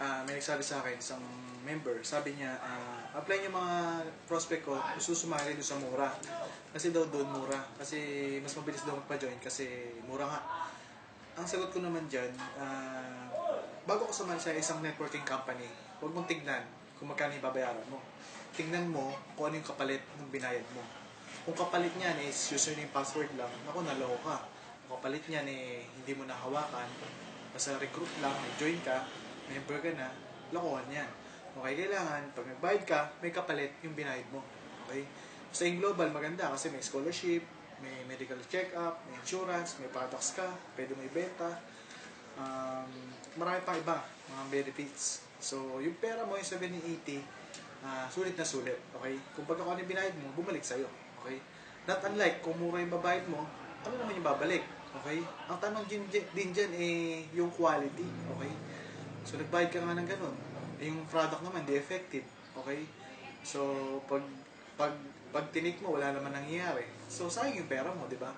ah, may nagsabi sa akin, isang member, sabi niya, ah, apply niyo mga prospect ko, gusto sumali doon sa mura. Kasi daw doon mura. Kasi mas mabilis daw magpa-join kasi mura nga. Ang sagot ko naman dyan, ah, bago ko sumali sa isang networking company, huwag mong tignan kung magkano yung babayaran mo. Tingnan mo kung ano yung kapalit ng binayad mo. Kung kapalit niyan is username password lang, naku, naloko ka. Kung kapalit niyan eh, hindi mo nahawakan, basta recruit lang, join ka, member ka na, lokohan yan. Okay, kailangan, pag nagbayad ka, may kapalit yung binayad mo. Okay? Sa in global, maganda kasi may scholarship, may medical check-up, may insurance, may products ka, pwede mo ibenta. Um, marami pang iba, mga benefits. So, yung pera mo, yung 780, ah sulit na sulit. Okay? Kung pagka kung ano yung binayad mo, bumalik sa'yo. Okay? Not unlike, kung mura yung babayad mo, ano naman yung babalik? Okay? Ang tanong din, din dyan, eh, yung quality. Okay? So, nagbayad ka nga ng ganun. Eh, yung product naman, di effective. Okay? So, pag, pag, pag tinik mo, wala naman nangyayari. So, sayang yung pera mo, di ba?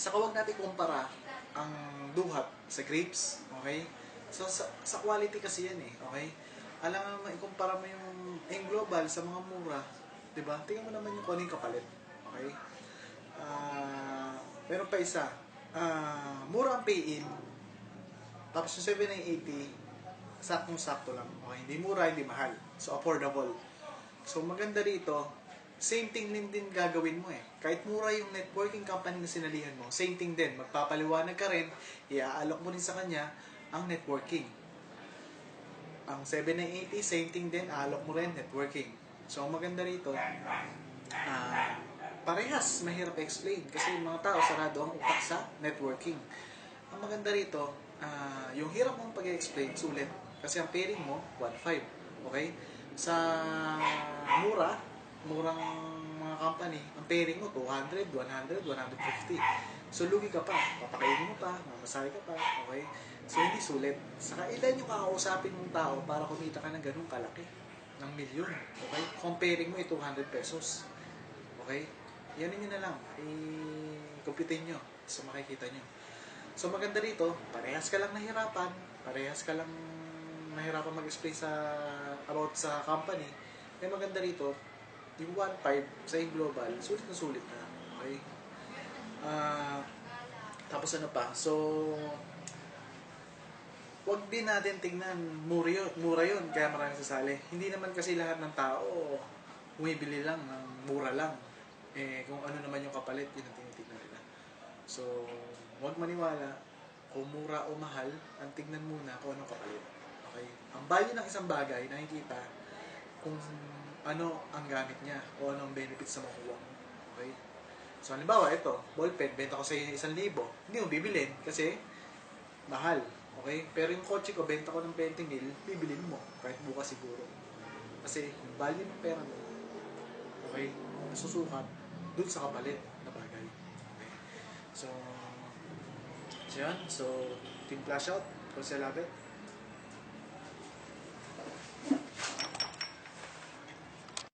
Saka huwag natin kumpara ang duhat sa grapes, okay? So, sa, sa quality kasi yan eh, okay? Alam mo, ikumpara mo yung, yung global sa mga mura, di ba? Tingnan mo naman yung kung ano kapalit, okay? Ah, meron pa isa, ah, mura ang pay-in, tapos yung 7 ay 80, saktong-sakto lang. Okay, hindi mura, hindi mahal. So, affordable. So, maganda rito, same thing din din gagawin mo eh. Kahit mura yung networking company na sinalihan mo, same thing din. Magpapaliwanag ka rin, iaalok mo rin sa kanya ang networking. Ang 7 ay 80, same thing din, aalok mo rin networking. So, ang maganda rito, ah, parehas, mahirap explain. Kasi yung mga tao, sarado ang utak sa networking. Ang maganda rito, ah, yung hirap mong pag-explain, sulit. Kasi ang pairing mo, 1.5. Okay? Sa mura, murang mga company, ang pairing mo, 200, 100, 150. So, lugi ka pa. Papakainin mo pa, mamasahe ka pa. Okay? So, hindi sulit. Saka, ilan yung kakausapin mong tao para kumita ka ng ganung kalaki? Ng milyon. Okay? Comparing mo, eh, 200 pesos. Okay? Yan nyo na lang. I-computin nyo. So, makikita nyo. So, maganda rito, parehas ka lang nahirapan. Parehas ka lang nahirapan mag-explain sa about sa company. May maganda rito, yung 1.5 sa in global, sulit na sulit na. Okay? Ah, tapos ano pa? So, wag din natin tingnan mura yun, mura yun kaya maraming sasali. Hindi naman kasi lahat ng tao bumibili lang ng mura lang. Eh, kung ano naman yung kapalit, yun ang tinitignan nila. So, wag maniwala kung mura o mahal, ang tignan muna kung anong kapalit. Okay? Ang value ng isang bagay, nakikita kung ano ang gamit niya o anong benefits na makuha mo. Okay? So, halimbawa, ito, ballpen, benta ko sa iyo ng isang libo. Hindi mo bibilin kasi mahal. Okay? Pero yung kotse ko, benta ko ng 20 mil, bibilin mo. Kahit bukas siguro. Kasi yung value ng pera mo, okay, nasusukat dun sa kapalit na bagay. Okay? So, so yun. So, Team Flash Out, Jose Labet,